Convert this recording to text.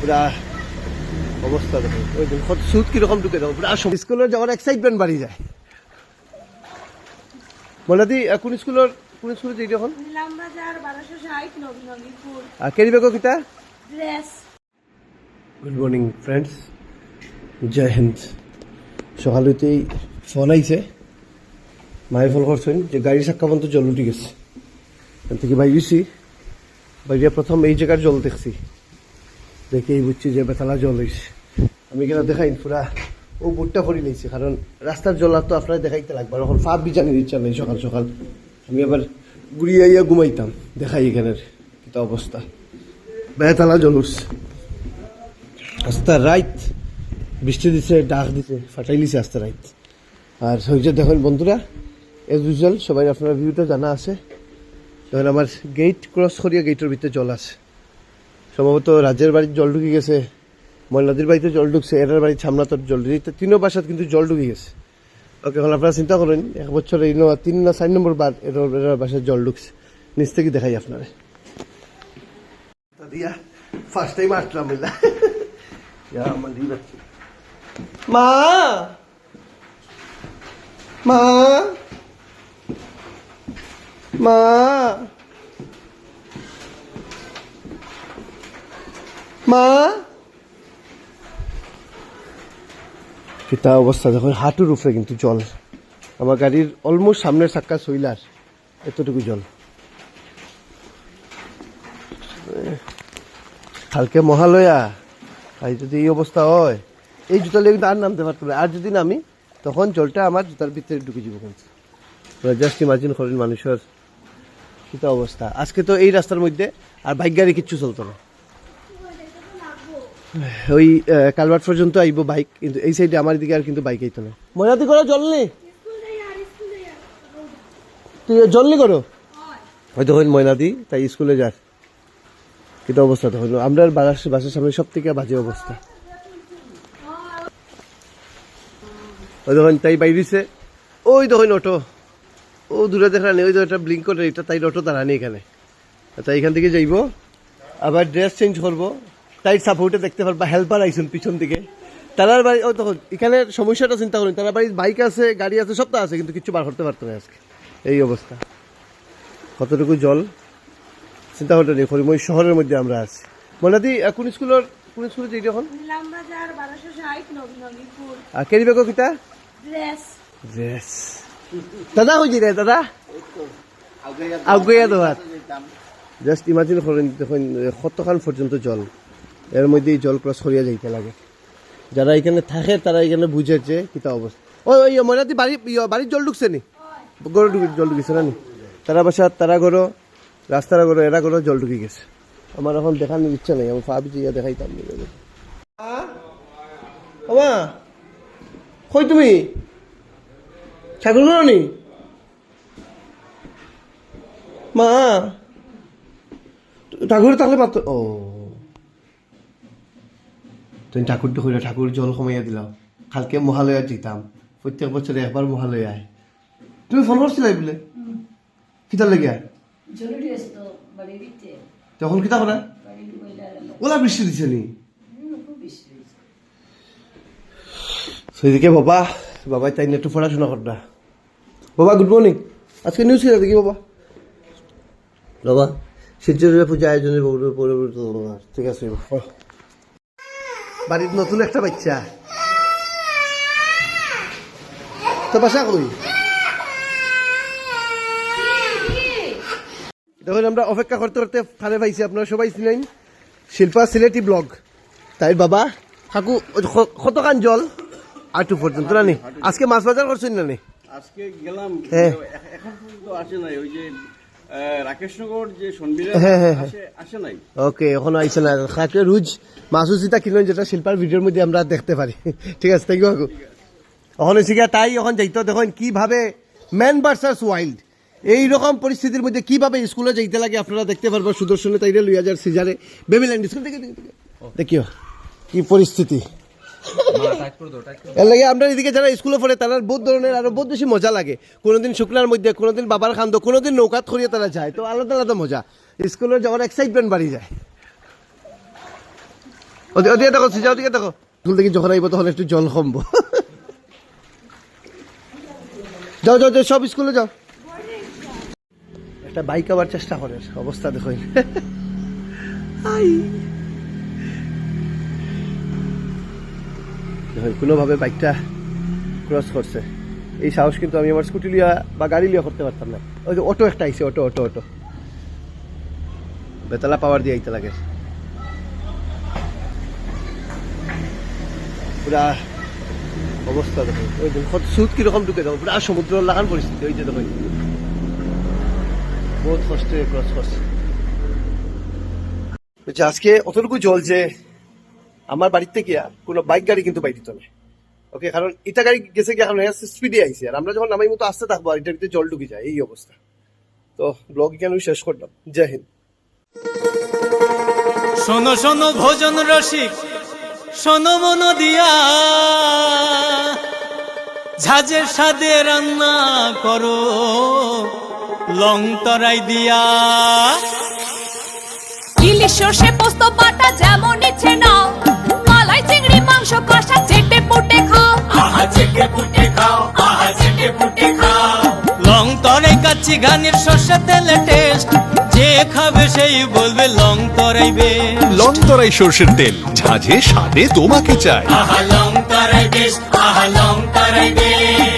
পুরা অবস্থা দেখো। ওই দেখো সুদ কীরকম ঢুকে দেখো পুরা স্কুলের যাওয়ার এক্সাইটমেন্ট বাড়ি যায়। মনাদি কোন স্কুলের কোন স্কুলে যাই এখন আর কেরি বেগো কিতা? Good morning friends Jai Hind. সকালতেই phone আইছে। মায়ে ফোন করছেন যে গাড়ির চাক্কা পর্যন্ত জল উঠে গেছে। এখান থেকে বাইরেছি বাইরে প্রথম এই জায়গার জল দেখছি। দেখে এই বুঝছি যে বেতালা জল হয়েছে আমি এখানে দেখাই পুরা। ও বুটটা ভরি নিয়েছি কারণ রাস্তার জল তো আপনারা দেখাইতে লাগবে আর এখন ফাঁপ বিজানির ইচ্ছা নেই সকাল সকাল। আমি আবার ঘুরিয়ে আইয়া ঘুমাইতাম, দেখাই এখানের কিতা অবস্থা। বেতালা জল উঠছে। আস্তা রাইত, বৃষ্টি দিছে, ডাক দিছে, ফাটাই লিছে আস্তা রাইত। আর যে দেখুন বন্ধুরা এজ ইউজুয়াল সবাই আপনার ভিউটা জানা আছে। দেখুন আমার গেট ক্রস করিয়া গেটের ভিতরে জল আছে। সম্ভবত রাজ্যের বাড়ির জল ঢুকে গেছে ময়নাদির বাড়িতে জল ঢুকছে এরার বাড়ির সামনা তোর জল ঢুকে তিনও বাসাত কিন্তু জল ঢুকে গেছে। ওকে এখন আপনারা চিন্তা করেন এক বছর এই ন- তিন না চার নম্বর বার এর এরার বাসায় জল ঢুকছে। নিচ থেকে দেখাই আপনারে। দিয়া ফার্স্ট টাইম আসলাম. মা! মা! মা! মা? কিতা অবস্থা দেখো হাঁটুর উপরে কিন্তু জল। আমার গাড়ির অলমোস্ট সামনের চাক্কা সইলার, এতটুকু জল। কালকে মহালয়া আর যদি এই অবস্থা হয়, এই জুতা কিন্তু আর নামতে পারতো না। আর যদি নামি, তখন জলটা আমার জুতার ভিতরে ঢুকে যাব কিন্তু। জাস্ট ইমাজিন করেন মানুষের কিতা অবস্থা। আজকে তো এই রাস্তার মধ্যে আর বাইক গাড়ি কিচ্ছু চলতো না। ওই কালভার্ট পর্যন্ত আইব বাইক কিন্তু এই সাইডে আমার দিকে আর কিন্তু বাইক আইতো না। ময়নাতি করো জল নেই তুই জল নি করো হয়তো হইল ময়নাদি তাই স্কুলে যার কিতা অবস্থা তো তখন আমরা বাসার বাসার সামনে সব থেকে বাজে অবস্থা। ওই তখন তাই বাইরিছে ওই তখন অটো ও দূরে দেখা নেই ওই তো একটা ব্লিঙ্ক করে এটা তাই অটো দাঁড়ানি এখানে। তাই এখান থেকে যাইব। আবার ড্রেস চেঞ্জ করব। তাই সাপোর্টে দেখতে পারবা হেল্পার আইসুন পিছন থেকে তারার বাড়ি ও তখন এখানে সমস্যাটা চিন্তা করুন তার বাড়ির বাইক আছে গাড়ি আছে সব তো আছে কিন্তু কিছু বার করতে পারতো না আজকে। এই অবস্থা। কতটুকু জল? চিন্তা করতে নেই হরিময় শহরের মধ্যে আমরা আছি। মনাদি আহ, কোন স্কুলের কোন স্কুলে যাই এখন? আর কেরি বেগো কিতা? ড্রেস দাদা হয়ে রে দাদা? আগুয়া দেওয়ার জাস্ট ইমাজিন করেন দেখুন কতখান পর্যন্ত জল? এর মধ্যে জল ক্রস করিয়া যাইতে লাগে। যারা এখানে থাকে তারা এখানে বুঝে যে কিতা অবস্থা। ওই ওই মনাদি বাড়ি ইয়, বাড়ির জল ঢুকছে নি? গরু জল ঢুকিছে না নি? তারা বাসা তারা গরো রাস্তার গরো এরা গরো জল ঢুকে গেছে। আমার এখন দেখানোর ইচ্ছা নেই আমি ভাবছি ইয়া দেখাইতাম কই তুমি? ঠাকুর ঘর নি? মা ঠাকুর তাহলে মাত্র ও। তুমি ঠাকুর তো কইরা ঠাকুর জল কমাইয়া দিলাম কালকে মহালয়া দিতাম প্রত্যেক বছরে একবার মহালয়া আয় তুমি ফোন করছিলাই বলে কিতার লেগে তখন কিতা করা ওলা বৃষ্টি দিছে নি সেদিকে বাবা বাবা তাই একটু পড়াশোনা করটা বাবা গুড মর্নিং আজকে নিউজ ছিল দেখি বাবা বাবা শিবচরের পূজা আয়োজনের। ঠিক আছে। বাড়ির নতুন একটা বাচ্চা। তো বাসা কই? দেখুন আমরা অপেক্ষা করতে করতে ফারে পাইছি আপনারা সবাই চিনেন। শিল্পা সিলেটি ব্লগ। তাই বাবা কাকু ক- কতখান জল। আটু পর্যন্ত না আজকে মাছ বাজার করছেন না আজকে গেলাম হ্যাঁ। এখন আসে নাই ওই যে রাকেশনগর যে সন্বিরা হ্যাঁ, হ্যাঁ, হ্যাঁ। আসে আসে নাই? ওকে এখনও না। রুজ যেটা শিল্পার ভিডিওর মধ্যে আমরা দেখতে পারি। ঠিক আছে থ্যাংক ইউ কাকু। এখন হচ্ছে তাই এখন যাইতো দেখুন কীভাবে ম্যান ভার্সাস ওয়াইল্ড এই রকম পরিস্থিতির মধ্যে কীভাবে স্কুলে যাইতে লাগে আপনারা দেখতে পারবেন। সুদর্শনে তাইরে লুই হাজার সিজারে। বেবিল্যান্ড স্কুল থেকে থেকে- থেকে। দেখিও কি পরিস্থিতি। এর লাগে আমরা এদিকে যারা স্কুলে পড়ে, তারা বহুত ধরনের আরও বহুত বেশি মজা লাগে। কোনোদিন শুক্লার মধ্যে, কোনোদিন বাবার খান্দ, কোনোদিন নৌকাত করিয়ে তারা যায়, তো আলাদা আলাদা মজা। স্কুলে যাওয়ার এক্সাইটমেন্ট বাড়ি যায়। ওদিকে দেখো সিজা ওদিকে দেখো। স্কুল থেকে যখন আইব তখন একটু জল কমবো যাও যাও যাও, সব স্কুলে যাও। একটা বাইক আবার চেষ্টা করে, অবস্থা দেখো আই কোনোভাবে বাইকটা ক্রস করছে। এই সাহস কিন্তু আমি আমার স্কুটি লিয়া বা গাড়ি লিয়া করতে পারতাম না। ওই যে অটো একটা আইছে অটো অটো অটো বেতলা পাওয়ার দিয়ে আইতে লাগে। পুরা অবস্থা দেখো। ওই কত সুদ কীরকম ঢুকে দেখো পুরা সমুদ্র লাগান পরিস্থিতি। ওই যে দেখো। বহুত কষ্টে ক্রস করছে। বলছে, আজকে অতটুকু জল যে আমার বাড়িতে গিয়া কোনো বাইক গাড়ি কিন্তু বাইরে চলে ওকে কারণ ইটা গাড়ি গেছে গিয়ে এখন স্পিডে আইছে আর আমরা যখন নামাই মতো আসতে থাকব আর এটার ভিতরে জল ঢুকে যায় এই অবস্থা। তো ব্লগ কেন শেষ করলাম? জয় হিন্দ। শোনো শোনো ভোজন রসিক শোনো মন দিয়া। ঝাঁঝের সাদে রান্না করো লং তরাই দিয়া। ইলিশ সর্ষে পোস্ত বাটা যেমন ইচ্ছে নাও। কষা চেটে পুটে খাও। আহা চেটে পুটে খাও আহা চেটে পুটে খাও। লং তরে কাচ্চি ঘানির সর্ষে তেলে টেস্ট যে খাবে সেই বলবে লং তরাইবে লং তরাই সর্ষের তেল ঝাঁঝে স্বাদে তোমাকে চাই। আহা লং তরাই বেশ আহা লং তরাই বেশ